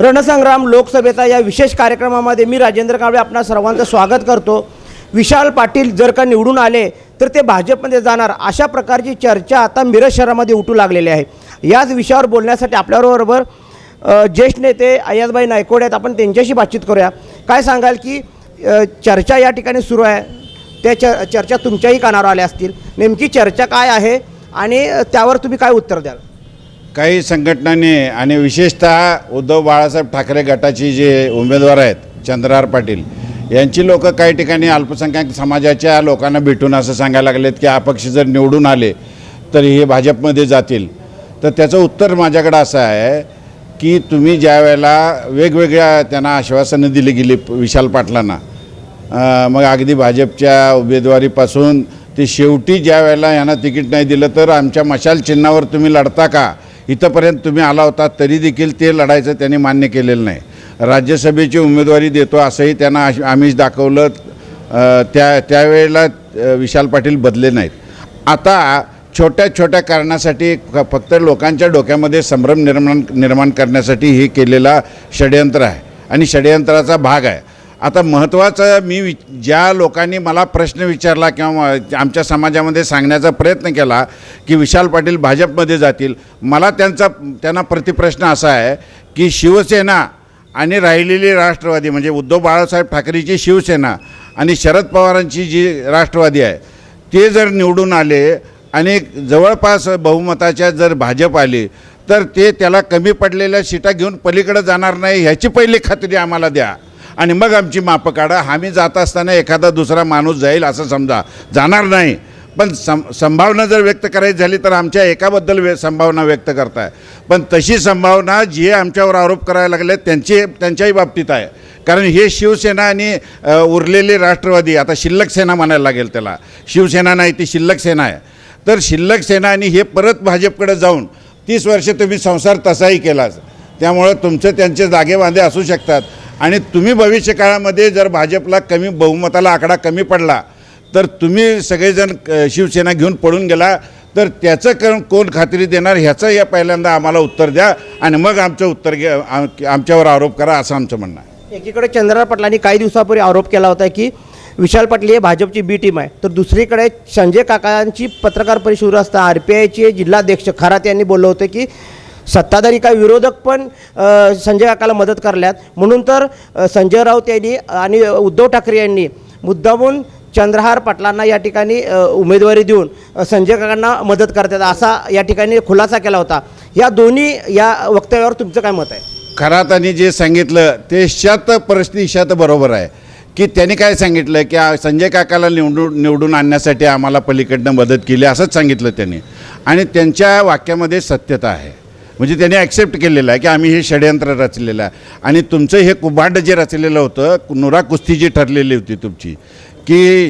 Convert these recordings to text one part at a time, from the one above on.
रणसंग्राम लोकसभेचा या विशेष कार्यक्रमामध्ये मी राजेंद्र कांबळे आपणा सर्वांचं स्वागत करतो. विशाल पाटील जर का निवडून आले तर ते भाजपमध्ये जाणार. अशा प्रकारची चर्चा आता मिरज शहरामध्ये उठू लागलेली आहे. याच विषयावर बोलण्यासाठी आपल्याबरोबर ज्येष्ठ नेते अयाजबाई नायकोड आहेत. आपण त्यांच्याशी बातचीत करूया. काय सांगाल की चर्चा या ठिकाणी सुरू आहे. त्या च चर्चा तुमच्याही कानावर आल्या असतील. नेमकी चर्चा काय आहे? आणि त्यावर तुम्ही काय उत्तर द्याल? काही संघटनांनी आणि विशेषतः उद्धव बाळासाहेब ठाकरे गटाचे जे उमेदवार आहेत चंद्रहार पाटील यांची लोक काही ठिकाणी अल्पसंख्याक समाजाच्या लोकांना भेटून असं सांगायला लागलेत की अपक्ष जर निवडून आले तर हे भाजपमध्ये जातील. तर त्याचं उत्तर माझ्याकडं असं आहे की तुम्ही ज्या वेळेला वेगवेगळ्या त्यांना आश्वासनं दिली गेली विशाल पाटलांना मग अगदी भाजपच्या उमेदवारीपासून ते शेवटी ज्या वेळेला यांना तिकीट नाही दिलं तर आमच्या मशाल चिन्हावर तुम्ही लढता का? इथंपर्यंत तुम्ही आला होता तरी देखील ते लढायचं त्यांनी मान्य केलेलं नाही. राज्यसभेची उमेदवारी देतो असंही त्यांना आमिष दाखवलं त्या त्यावेळेला विशाल पाटील बदले नाहीत. आता छोट्या छोट्या कारणासाठी फ- फक्त लोकांच्या डोक्यामध्ये संभ्रम निर्माण निर्माण करण्यासाठी हे केलेला षडयंत्र आहे. आणि षडयंत्राचा भाग आहे. आता महत्त्वाचं मी वि ज्या लोकांनी मला प्रश्न विचारला किंवा आमच्या समाजामध्ये सांगण्याचा प्रयत्न केला की विशाल पाटील भाजपमध्ये जातील मला त्यांचा त्यांना प्रतिप्रश्न असा आहे की शिवसेना आणि राहिलेली राष्ट्रवादी म्हणजे उद्धव बाळासाहेब ठाकरेची शिवसेना आणि शरद पवारांची जी राष्ट्रवादी आहे ते जर निवडून आले आणि जवळपास बहुमताच्या जर भाजप आली तर ते त्याला कमी पडलेल्या सीटा घेऊन पलीकडे जाणार नाही ह्याची पहिली खात्री आम्हाला द्या. आणि मग आमची मापं काढा. आम्ही जात असताना एखादा दुसरा माणूस जाईल असं समजा. जाणार नाही. पण सं संभावना जर व्यक्त करायची झाली तर आमच्या एकाबद्दल वे संभावना व्यक्त करताय. पण तशी संभावना जे आमच्यावर आरोप करायला लागले त्यांची त्यांच्याही बाबतीत आहे. कारण हे शिवसेना आणि उरलेले राष्ट्रवादी आता शिल्लक सेना म्हणायला लागेल त्याला. शिवसेना नाही ती शिल्लक सेना आहे. तर शिल्लक सेना आणि हे परत भाजपकडे जाऊन तीस वर्ष तुम्ही संसार तसाही केलाच. त्यामुळं तुमचे त्यांचे जागेबांधे असू शकतात. आणि तुम्ही भविष्यकाळामध्ये जर भाजपला कमी बहुमताला आकडा कमी पडला तर तुम्ही सगळेजण शिवसेना घेऊन पळून गेला तर त्याचं क कोण खात्री देणार ह्याचं या पहिल्यांदा आम्हाला उत्तर द्या आणि मग आमचं उत्तर घ्या आमच्यावर आरोप करा असं आमचं म्हणणं आहे. एकीकडे चंद्रराव पाटलांनी काही दिवसापूर्वी आरोप केला होता की विशाल पाटील हे भाजपची बी टीम आहे. तर दुसरीकडे संजय काकांची पत्रकार परिषद सुरू असता आर पी आयचे जिल्हाध्यक्ष खरात यांनी बोललं होतं की सत्ताधारी काही विरोधक पण संजय काकाला मदत करल्यात. म्हणून तर संजय राऊत यांनी आणि उद्धव ठाकरे यांनी मुद्दामून चंद्रहार पाटलांना या ठिकाणी उमेदवारी देऊन संजय काकांना मदत करतात असा या ठिकाणी खुलासा केला होता. या दोन्ही या वक्तव्यावर तुमचं काय मत आहे? खरात त्यांनी जे सांगितलं ते शत परिस्थिती शत बरोबर आहे. की त्यांनी काय सांगितलं? की संजय काकाला निवडून निवडून आणण्यासाठी आम्हाला पलीकडनं मदत केली असंच सांगितलं त्यांनी. आणि त्यांच्या वाक्यामध्ये सत्यता आहे. म्हणजे त्यांनी ॲक्सेप्ट केलेलं आहे की आम्ही हे षडयंत्र रचलेलं आहे. आणि तुमचं हे कुभांड जे रचलेलं होतं नुरा कुस्ती जी ठरलेली होती तुमची की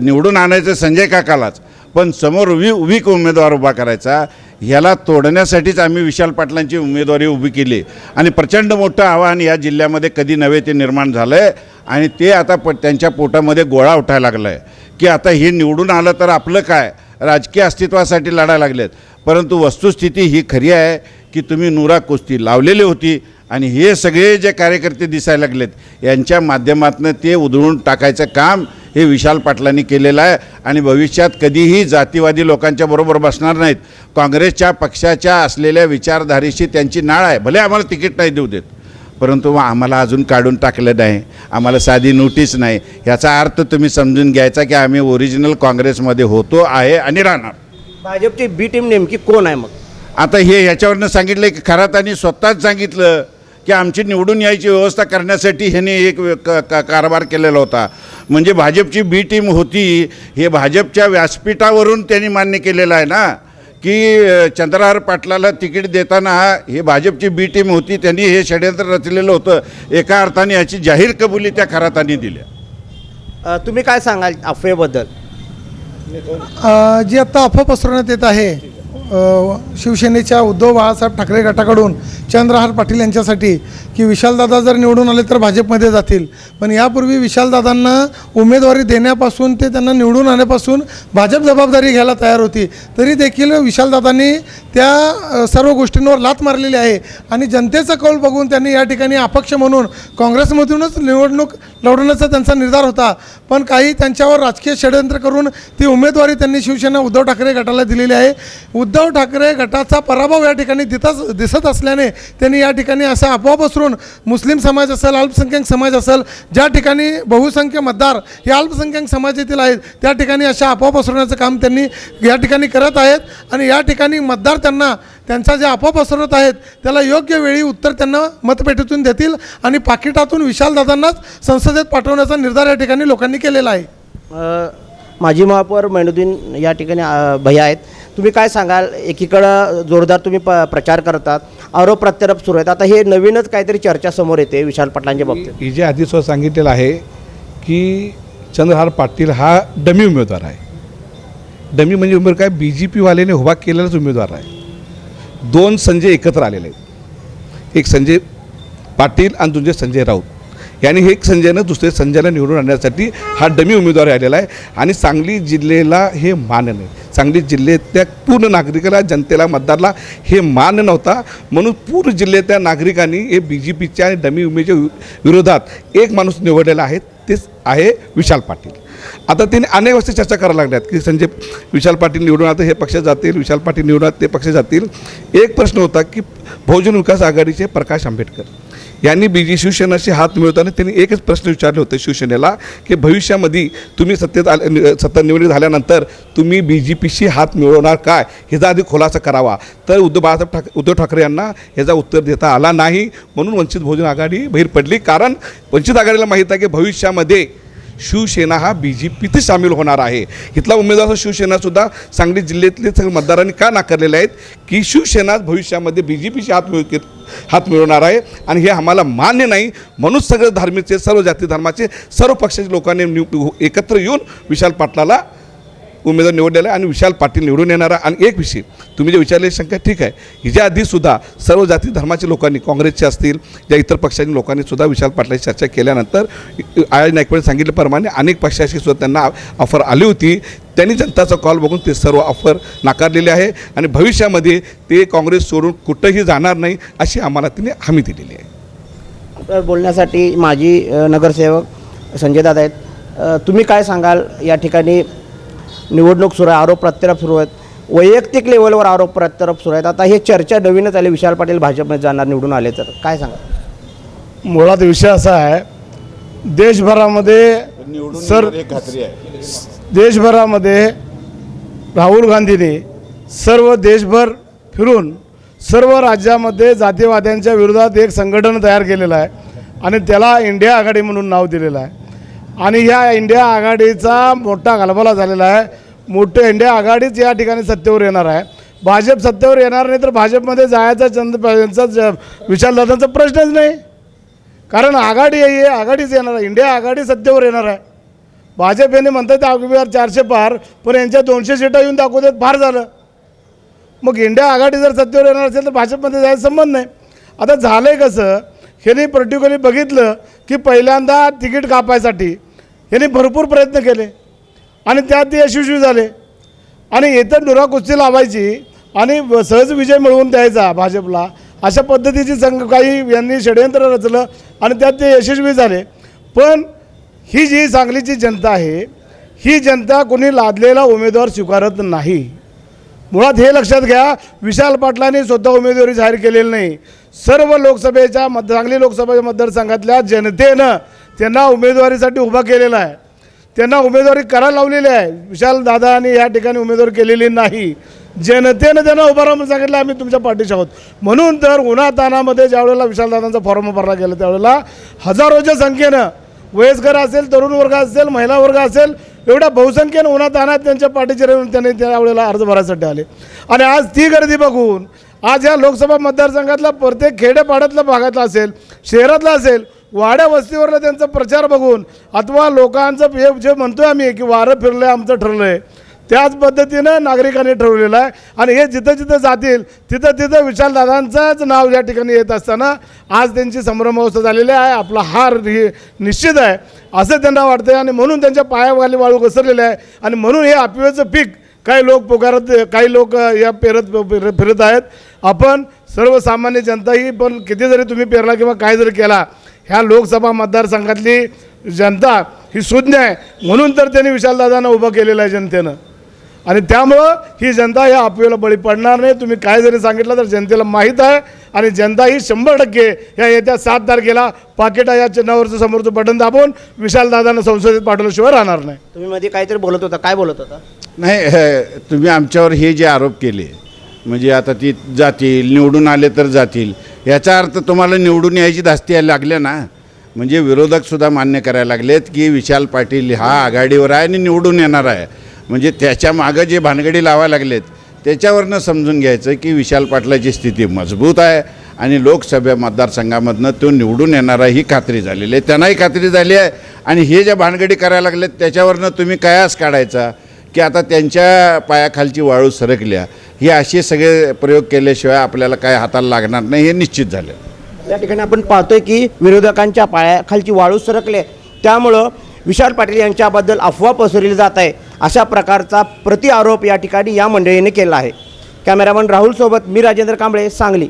निवडून आणायचं संजय काकालाच पण समोर वी वीक उमेदवार उभा करायचा ह्याला तोडण्यासाठीच आम्ही विशाल पाटलांची उमेदवारी उभी केली. आणि प्रचंड मोठं आव्हान या जिल्ह्यामध्ये कधी नव्हे ते निर्माण झालं आहे आणि ते आता प त्यांच्या पोटामध्ये गोळा उठायला लागला आहे की आता हे निवडून आलं तर आपलं काय? राजकीय अस्तित्वासाठी लढायला लागलेत. परंतु वस्तुस्थिती ही खरी आहे की तुम्ही नुरा कुस्ती लावलेली होती आणि हे सगळे जे कार्यकर्ते दिसायला लागलेत यांच्या माध्यमातून ते उधळून टाकायचं काम हे विशाल पाटलांनी केलेलं आहे. आणि भविष्यात कधीही जातीवादी लोकांच्या बरोबर बसणार नाहीत. काँग्रेसच्या पक्षाच्या असलेल्या विचारधारेशी त्यांची नाळ आहे. भले आम्हाला तिकीट नाही देऊ देत परंतु आम्हाला अजून काढून टाकलं नाही. आम्हाला साधी नोटीस नाही. ह्याचा अर्थ तुम्ही समजून घ्यायचा की आम्ही ओरिजिनल काँग्रेसमध्ये होतो आहे आणि राहणार. भाजपची बी टीम नेमकी कोण आहे मग? आता हे ह्याच्यावरनं सांगितलं की खरं त्यांनी स्वतःच सांगितलं की आमची निवडून यायची व्यवस्था करण्यासाठी ह्याने एक क- क- कारभार केलेला होता. म्हणजे भाजपची बी टीम होती हे भाजपच्या व्यासपीठावरून त्यांनी मान्य केलेलं आहे ना की चंद्रहार पाटलाला तिकीट देताना हे भाजपची बी टीम होती त्यांनी हे षडयंत्र रचलेलं होतं. एका अर्थाने याची जाहीर कबुली त्या खरातांनी दिल्या. तुम्ही काय सांगाल अफवेबद्दल? जी आत्ता अफवा पसरवण्यात येत आहे शिवसेनेच्या उद्धव बाळासाहेब ठाकरे गटाकडून चंद्रहार पाटील यांच्यासाठी की विशालदादा जर निवडून आले तर भाजपमध्ये जातील. पण यापूर्वी विशालदादांना उमेदवारी देण्यापासून ते त्यांना निवडून आणण्यापासून भाजप जबाबदारी घ्यायला तयार होती. तरी देखील विशालदादांनी त्या सर्व गोष्टींवर लात मारलेली आहे आणि जनतेचा कौल बघून त्यांनी या ठिकाणी अपक्ष म्हणून काँग्रेसमधूनच निवडणूक लढवण्याचा त्यांचा निर्धार होता. पण काही त्यांच्यावर राजकीय षडयंत्र करून ती उमेदवारी त्यांनी शिवसेना उद्धव ठाकरे गटाला दिलेली आहे. उद्धव उद्धव ठाकरे गटाचा पराभव या ठिकाणी दिसत दिसत असल्याने त्यांनी या ठिकाणी असा अफवा पसरून मुस्लिम समाज असेल अल्पसंख्याक समाज असेल ज्या ठिकाणी बहुसंख्य मतदार हे अल्पसंख्याक समाजातील आहेत त्या ठिकाणी अशा अफवा पसरवण्याचं काम त्यांनी या ठिकाणी करत आहेत. आणि या ठिकाणी मतदार त्यांना त्यांचा जे अफवा पसरवत आहेत त्याला योग्य वेळी उत्तर त्यांना मतपेटीतून देतील आणि पाकिटातून विशालदादांनाच संसदेत पाठवण्याचा निर्धार या ठिकाणी लोकांनी केलेला आहे. माजी महापौर मैनुद्दीन या ठिकाणी अ, भैया आहेत. तुम्ही काय सांगाल? एकीकडं जोरदार तुम्ही प प्रचार करतात आरोप प्रत्यारोप सुरू आहेत. आता हे नवीनच काहीतरी चर्चा समोर येते विशाल पाटलांच्या बाबतीत. ही जे आधी स्वतः सांगितलेलं आहे की चंद्रहार पाटील हा डमी उमेदवार आहे. डमी म्हणजे उमेदवार काय? बी जे पीवाल्याने उभा केलेलाच उमेदवार आहे. दोन संजय एकत्र आलेले आहेत. एक संजय पाटील आणि दुसरे संजय राऊत. यांनी हे एक संजयनं दुसरे संजयला निवडून आणण्यासाठी हा डमी उमेदवार आलेला आहे. आणि सांगली जिल्ह्याला हे मान नाही. सांगली जिल्ह्यातल्या पूर्ण नागरिकाला जनतेला मतदारला हे मान नव्हता. म्हणून पूर्ण जिल्ह्यातल्या नागरिकांनी हे बी जे पीच्या आणि डमी उमेच्या विरोधात एक माणूस निवडलेला आहे. तेच आहे विशाल पाटील. आता त्यांनी अनेक गोष्टी चर्चा करायला लागल्यात की संजय विशाल पाटील निवडून आता हे पक्ष जातील विशाल पाटील निवडून ते पक्ष जातील. एक प्रश्न होता की बहुजन विकास आघाडीचे प्रकाश आंबेडकर. यांनी बी जी शिवसेनाशी हात मिळवताना त्यांनी एकच प्रश्न विचारले होते शिवसेनेला की भविष्यामध्ये तुम्ही सत्तेत आले सत्ता निवडणूक झाल्यानंतर तुम्ही बी जे पीशी हात मिळवणार काय? ह्याचा आधी खुलासा करावा. तर उद्धव बाळासाहेब ठाक उद्धव ठाकरे यांना ह्याचा उत्तर देता आला नाही. म्हणून वंचित बहुजन आघाडी बाहेर पडली. कारण वंचित आघाडीला माहीत आहे की भविष्यामध्ये शिवसेना हा बी जे पीतच सामील होणार आहे. इथला उमेदवार शिवसेनासुद्धा सांगली जिल्ह्यातले सगळे मतदारांनी का नाकारलेले आहेत? की शिवसेना भविष्यामध्ये बी जे पीशी हात मिळ हात मिळवणार आहे आणि हे आम्हाला मान्य नाही. म्हणून सगळे धार्मिकचे सर्व जाती धर्माचे सर्व पक्षाच्या लोकांनी हो- एकत्र येऊन विशाल पाटलाला उमेदवार निवडलेला आहे आणि विशाल पाटील निवडून येणारा आणि एक विषय तुम्ही जे विचारलेली शंका ठीक आहे. हिच्या आधीसुद्धा सर्व जाती धर्माच्या लोकांनी काँग्रेसचे असतील या इतर पक्षांच्या लोकांनी सुद्धा विशाल पाटलाची चर्चा केल्यानंतर आय नायकवाडे सांगितल्याप्रमाणे अनेक पक्षाशी सुद्धा त्यांना ऑफर आली होती. त्यांनी जनताचा कॉल बघून ते सर्व ऑफर नाकारलेले आहे. आणि भविष्यामध्ये ते काँग्रेस सोडून कुठंही जाणार नाही अशी आम्हाला तिने हमी दिलेली आहे. तर बोलण्यासाठी माजी नगरसेवक संजय दादा आहेत. तुम्ही काय सांगाल या ठिकाणी? निवडणूक सुरू आहे आरोप प्रत्यारोप सुरू आहेत. वैयक्तिक लेवलवर आरोप प्रत्यारोप सुरू आहेत. आता हे चर्चा नवीनच आली विशाल पाटील भाजपमध्ये जाणार निवडून आले तर. काय सांगा? मुळात विषय असा आहे देशभरामध्ये सर एक खात्री आहे. देशभरामध्ये राहुल गांधींनी सर्व देशभर फिरून सर्व राज्यामध्ये जातीवाद्यांच्या विरोधात एक संघटन तयार केलेलं आहे आणि त्याला इंडिया आघाडी म्हणून नाव दिलेलं आहे. आणि ह्या इंडिया आघाडीचा मोठा गलबला झालेला आहे. मोठं इंडिया आघाडीच या ठिकाणी सत्तेवर येणार आहे. भाजप सत्तेवर येणार नाही तर भाजपमध्ये जायचा चंद यांचा ज- विशालदादांचा प्रश्नच नाही. कारण आघाडी आहे आघाडीच येणार आहे. इंडिया आघाडी सत्तेवर येणार आहे. भाजप यांनी म्हणतात अगोदर चारशे पार पण यांच्या दोनशे सीटा येऊन दाखवतात फार झालं. मग इंडिया आघाडी जर सत्तेवर येणार असेल तर भाजपमध्ये जायचा संबंध नाही. आता झालं आहे कसं ह्यांनी पर्टिक्युलरली बघितलं की पहिल्यांदा तिकीट कापायसाठी यांनी भरपूर प्रयत्न केले. आणि त्यात ते यशस्वी झाले. आणि इथं डुरा कुस्ती लावायची आणि सहज विजय मिळवून द्यायचा भाजपला. अशा पद्धतीची संघ काही यांनी षडयंत्र रचलं आणि त्यात ते यशस्वी झाले. पण ही जी सांगलीची जनता आहे ही जनता कोणी लादलेला उमेदवार स्वीकारत नाही. मुळात हे लक्षात घ्या विशाल पाटलांनी स्वतः उमेदवारी जाहीर केलेली नाही. सर्व लोकसभेच्या मत सांगली लोकसभा मतदारसंघातल्या जनतेनं त्यांना उमेदवारीसाठी उभा केलेला आहे. त्यांना उमेदवारी करायला लावलेली आहे. विशाल दादानी या ठिकाणी उमेदवारी केलेली नाही. जनतेनं त्यांना उभं राहून सांगितलं आम्ही तुमच्या पाठीशी आहोत. म्हणून तर उन्हातानामध्ये ज्यावेळेला विशालदादांचा फॉर्म भरला गेला त्यावेळेला हजारोच्या संख्येनं वयस्कर असेल तरुण वर्ग असेल महिला वर्ग असेल एवढ्या बहुसंख्येनं उन्हातानात त्यांच्या पाठीचे राहून त्यांनी त्यावेळेला अर्ज भरायसाठी आले. आणि आज ती गर्दी बघून आज या लोकसभा मतदारसंघातला प्रत्येक खेडेपाड्यातल्या भागातला असेल शहरातला असेल वाड्या वस्तीवरला त्यांचा प्रचार बघून अथवा लोकांचं हे जे म्हणतोय आम्ही की वारं फिरलं आहे आमचं ठरलं आहे त्याच पद्धतीनं नागरिकांनी ठरवलेलं आहे. आणि हे जिथं जिथं जातील तिथं तिथं विशालदादांचंच नाव या ठिकाणी येत असताना आज त्यांची संभ्रमावस्था झालेली आहे. आपला हार हे निश्चित आहे. असं त्यांना वाटतं आणि म्हणून त्यांच्या पायाखाली वाळू घसरलेलं आहे. आणि म्हणून हे अपिवेचं पीक काही लोक पुकारत काही लोक या पेरत फिर- फिरत आहेत. आपण सर्वसामान्य जनता ही पण किती जरी तुम्ही पेरला किंवा काय जरी केला ह्या लोकसभा मतदारसंघातली जनता ही शून्य आहे. म्हणून तर त्यांनी विशालदादांना उभं केलेलं आहे जनतेनं. आणि त्यामुळं ही जनता या अफवेला बळी पडणार नाही. तुम्ही काय जरी सांगितलं तर जनतेला माहीत आहे. आणि जनता ही शंभर टक्के या येत्या सात तारखेला पाकिटा या चिन्हावरचं समोरचं बटन दाबून विशालदादांना संसदेत पाठवल्याशिवाय राहणार नाही. तुम्ही मध्ये काहीतरी बोलत होता. काय बोलत होता? नाही हे, तुम्ही आमच्यावर हे जे आरोप केले म्हणजे आता ती जातील निवडून आले तर जातील. याचा अर्थ तुम्हाला निवडून यायची धास्ती यायला लागल्या ना म्हणजे विरोधकसुद्धा मान्य करायला लागलेत की विशाल पाटील हा आघाडीवर आहे आणि निवडून येणार आहे. म्हणजे त्याच्या मागं जे भानगडी लावायला लागलेत त्याच्यावरनं समजून घ्यायचं की विशाल पाटलाची स्थिती मजबूत आहे आणि लोकसभा मतदारसंघामधनं तो निवडून येणार आहे ही खात्री झालेली आहे. त्यांनाही खात्री झाली आहे आणि हे ज्या भानगडी करायला लागलेत त्याच्यावरनं तुम्ही कयास काढायचा? की आता त्यांच्या पायाखालची वाळू सरकल्या हे असे सगळे प्रयोग केल्याशिवाय आपल्याला काय हाताला लागणार नाही हे निश्चित झालं. या ठिकाणी आपण पाहतोय की विरोधकांच्या पायाखालची वाळू सरकले. त्यामुळं विशाल पाटील यांच्याबद्दल अफवा पसरली जात आहे अशा प्रकारचा प्रति आरोप या ठिकाणी या मंडळीने केला आहे. कॅमेरामन राहुलसोबत मी राजेंद्र कांबळे सांगली.